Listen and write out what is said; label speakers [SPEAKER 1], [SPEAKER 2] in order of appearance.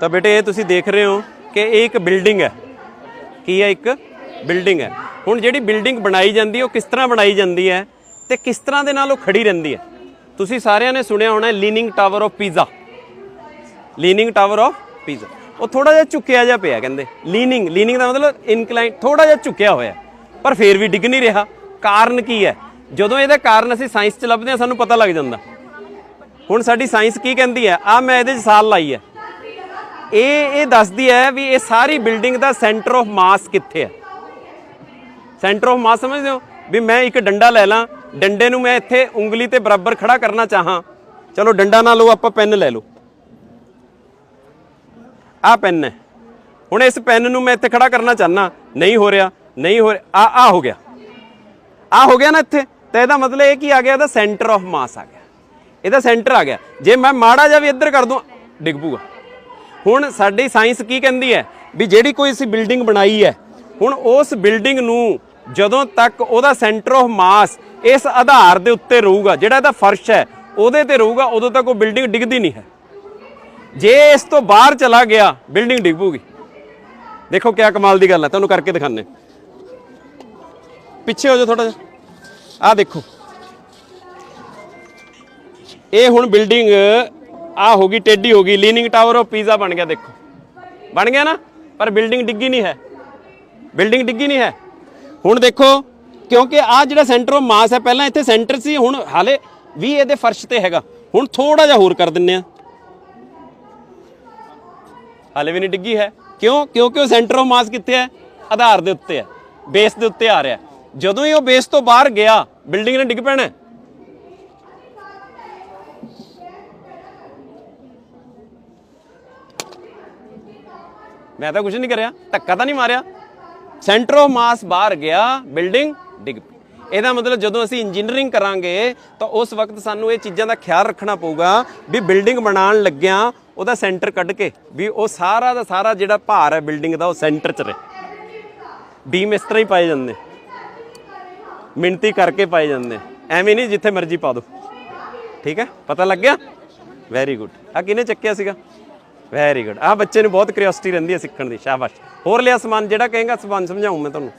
[SPEAKER 1] ਤਾਂ ਬੇਟੇ, ਇਹ ਤੁਸੀਂ ਦੇਖ ਰਹੇ ਹੋ ਕਿ ਇਹ ਇੱਕ ਬਿਲਡਿੰਗ ਹੈ। ਕੀ ਹੈ? ਇੱਕ ਬਿਲਡਿੰਗ ਹੈ। ਹੁਣ ਜਿਹੜੀ ਬਿਲਡਿੰਗ ਬਣਾਈ ਜਾਂਦੀ ਉਹ ਕਿਸ ਤਰ੍ਹਾਂ ਬਣਾਈ ਜਾਂਦੀ ਹੈ ਤੇ ਕਿਸ ਤਰ੍ਹਾਂ ਦੇ ਨਾਲ ਉਹ ਖੜੀ ਰਹਿੰਦੀ ਹੈ? ਤੁਸੀਂ ਸਾਰਿਆਂ ਨੇ ਸੁਣਿਆ ਹੋਣਾ leaning tower of Pisa leaning tower of Pisa ਉਹ ਥੋੜਾ ਜਿਹਾ ਝੁਕਿਆ ਜਿਹਾ ਪਿਆ, ਕਹਿੰਦੇ। ਲੀਨਿੰਗ ਲੀਨਿੰਗ ਦਾ ਮਤਲਬ ਇਨਕਲਾਈਨ ਥੋੜਾ ਜਿਹਾ ਝੁਕਿਆ ਹੋਇਆ ਪਰ ਫੇਰ ਵੀ ਡਿੱਗ ਨਹੀਂ ਰਿਹਾ। ਕਾਰਨ ਕੀ ਹੈ? ਜਦੋਂ ਇਹਦਾ ਕਾਰਨ ਅਸੀਂ ਸਾਇੰਸ 'ਚ ਲੱਭਦੇ ਹਾਂ, ਸਾਨੂੰ ਪਤਾ ਲੱਗ ਜਾਂਦਾ। ਹੁਣ ਸਾਡੀ ਸਾਇੰਸ ਕੀ ਕਹਿੰਦੀ ਹੈ? ਆ ਮੈਂ ਇਹਦੇ 'ਚ ਸਾਲ ਲਾਈ ਹੈ। ਇਹ ਇਹ ਦੱਸਦੀ ਹੈ ਵੀ ਇਹ ਸਾਰੀ ਬਿਲਡਿੰਗ ਦਾ ਸੈਂਟਰ ਆਫ ਮਾਸ ਕਿੱਥੇ ਹੈ? ਸੈਂਟਰ ਆਫ ਮਾਸ ਸਮਝਦੇ ਹੋ? ਵੀ ਮੈਂ ਇੱਕ ਡੰਡਾ ਲੈ ਲਾਂ, ਡੰਡੇ ਨੂੰ ਮੈਂ ਇੱਥੇ ਉਂਗਲੀ ਤੇ ਬਰਾਬਰ ਖੜਾ ਕਰਨਾ ਚਾਹਾਂ। ਚਲੋ ਡੰਡਾ ਨਾ ਲਓ, ਆਪਾਂ ਪੈਨ ਲੈ ਲਓ। ਆ ਪੈਨ ਹੈ। ਹੁਣ ਇਸ ਪੈਨ ਨੂੰ ਮੈਂ ਇੱਥੇ ਖੜਾ ਕਰਨਾ ਚਾਹਨਾ ਨਹੀਂ ਹੋ ਰਿਹਾ, ਨਹੀਂ ਹੋ ਰਿਹਾ। ਆ ਆ ਹੋ ਗਿਆ। ਆ ਹੋ ਗਿਆ ਨਾ ਇੱਥੇ? ਤਾਂ ਇਹਦਾ ਮਤਲਬ ਇਹ ਕੀ ਆ ਗਿਆ? ਇਹਦਾ ਸੈਂਟਰ ਆਫ ਮਾਸ ਆ ਗਿਆ। ਇਹਦਾ ਸੈਂਟਰ ਆ ਗਿਆ। ਜੇ ਮੈਂ ਮਾੜਾ ਜਿਹਾ ਵੀ ਇੱਧਰ ਕਰ ਦੂੰ, ਡਿੱਗ ਪੂਗਾ ਹੁਣ ਸਾਡੀ ਸਾਇੰਸ ਕੀ ਕਹਿੰਦੀ ਹੈ? ਵੀ ਜਿਹੜੀ ਕੋਈ ਅਸੀਂ ਬਿਲਡਿੰਗ ਬਣਾਈ ਹੈ, ਹੁਣ ਉਸ ਬਿਲਡਿੰਗ ਨੂੰ ਜਦੋਂ ਤੱਕ ਉਹਦਾ ਸੈਂਟਰ ਆਫ ਮਾਸ ਇਸ ਆਧਾਰ ਦੇ ਉੱਤੇ ਰਹੂਗਾ, ਜਿਹੜਾ ਇਹਦਾ ਫਰਸ਼ ਹੈ, ਉਹਦੇ ਤੇ ਰਹੂਗਾ, ਉਦੋਂ ਤੱਕ ਉਹ ਬਿਲਡਿੰਗ ਡਿੱਗਦੀ ਨਹੀਂ ਹੈ। ਜੇ ਇਸ ਤੋਂ ਬਾਹਰ ਚਲਾ ਗਿਆ, ਬਿਲਡਿੰਗ ਡਿੱਗ ਪੂਗੀ ਦੇਖੋ ਕਿਆ ਕਮਾਲ ਦੀ ਗੱਲ ਹੈ, ਤੁਹਾਨੂੰ ਕਰਕੇ ਦਿਖਾਣੇ ਪਿੱਛੇ ਹੋ ਜਾਓ ਥੋੜਾ ਜਿਹਾ। ਆਹ ਦੇਖੋ। ਇਹ ਹੁਣ ਬਿਲਡਿੰਗ ਆ ਹੋ ਗਈ, ਟੇਢੀ ਹੋ ਗਈ, ਲੀਨਿੰਗ ਟਾਵਰ ਆਫ ਪੀਜ਼ਾ ਬਣ ਗਿਆ, ਦੇਖੋ। ਬਣ ਗਿਆ ਨਾ? ਪਰ ਬਿਲਡਿੰਗ ਡਿੱਗੀ ਨਹੀਂ ਹੈ। ਬਿਲਡਿੰਗ ਡਿੱਗੀ ਨਹੀਂ ਹੈ। ਹੁਣ ਦੇਖੋ, ਕਿਉਂਕਿ ਆ ਜਿਹੜਾ ਸੈਂਟਰ ਆਫ ਮਾਸ ਹੈ, ਪਹਿਲਾਂ ਇੱਥੇ ਸੈਂਟਰ ਸੀ, ਹੁਣ ਹਾਲੇ ਵੀ ਇਹਦੇ ਫਰਸ਼ ਤੇ ਹੈਗਾ। ਹੁਣ ਥੋੜਾ ਜਿਹਾ ਹੋਰ ਕਰ ਦਿੰਨੇ ਆ ਹਾਲੇ ਵੀ ਨਹੀਂ ਡਿੱਗੀ ਹੈ। ਕਿਉਂ? ਕਿਉਂਕਿ ਉਹ ਸੈਂਟਰ ਆਫ ਮਾਸ ਕਿੱਥੇ ਹੈ? ਆਧਾਰ ਦੇ ਉੱਤੇ ਹੈ। ਬੇਸ ਦੇ ਉੱਤੇ ਆ ਰਿਹਾ ਜਦੋਂ ਹੀ ਉਹ ਬੇਸ ਤੋਂ ਬਾਹਰ ਗਿਆ, ਬਿਲਡਿੰਗ ਨੇ ਡਿੱਗ ਪੈਣਾ ਮੈਂ ਤਾਂ ਕੁਝ ਨਹੀਂ ਕਰਿਆ, ਧੱਕਾ ਤਾਂ ਨਹੀਂ ਮਾਰਿਆ। ਸੈਂਟਰ ਆਫ ਮਾਸ ਬਾਹਰ ਗਿਆ ਬਿਲਡਿੰਗ ਡਿੱਗ ਪਈ। ਇਹਦਾ ਮਤਲਬ ਜਦੋਂ ਅਸੀਂ ਇੰਜੀਨੀਅਰਿੰਗ ਕਰਾਂਗੇ, ਤਾਂ ਉਸ ਵਕਤ ਸਾਨੂੰ ਇਹ ਚੀਜ਼ਾਂ ਦਾ ਖਿਆਲ ਰੱਖਣਾ ਪਊਗਾ ਵੀ ਬਿਲਡਿੰਗ ਬਣਾਉਣ ਲੱਗਿਆਂ ਉਹਦਾ ਸੈਂਟਰ ਕੱਢ ਕੇ, ਵੀ ਉਹ ਸਾਰਾ ਦਾ ਸਾਰਾ ਜਿਹੜਾ ਭਾਰ ਹੈ ਬਿਲਡਿੰਗ ਦਾ, ਉਹ ਸੈਂਟਰ 'ਚ ਰਹੇ। ਬੀਮ ਇਸ ਤਰ੍ਹਾਂ ਹੀ ਪਾਏ ਜਾਂਦੇ। ਮਿਣਤੀ ਕਰਕੇ ਪਾਏ ਜਾਂਦੇ। ਐਵੇਂ ਨਹੀਂ ਜਿੱਥੇ ਮਰਜ਼ੀ ਪਾ ਦਿਓ ਠੀਕ ਹੈ? ਪਤਾ ਲੱਗ ਗਿਆ? ਵੈਰੀ ਗੁੱਡ ਆ ਕਿਹਨੇ ਚੱਕਿਆ ਸੀਗਾ? ਵੈਰੀ ਗੁੱਡ ਆ ਬੱਚੇ ਨੂੰ ਬਹੁਤ ਕਿਉਰਿਓਸਿਟੀ ਰਹਿੰਦੀ ਹੈ ਸਿੱਖਣ ਦੀ, ਸ਼ਾਬਾਸ਼। ਹੋਰ ਲਿਆ ਸਮਾਨ, ਜਿਹੜਾ ਕਹੇਗਾ ਸਮਾਨ ਸਮਝਾਉਂ ਮੈਂ ਤੁਹਾਨੂੰ।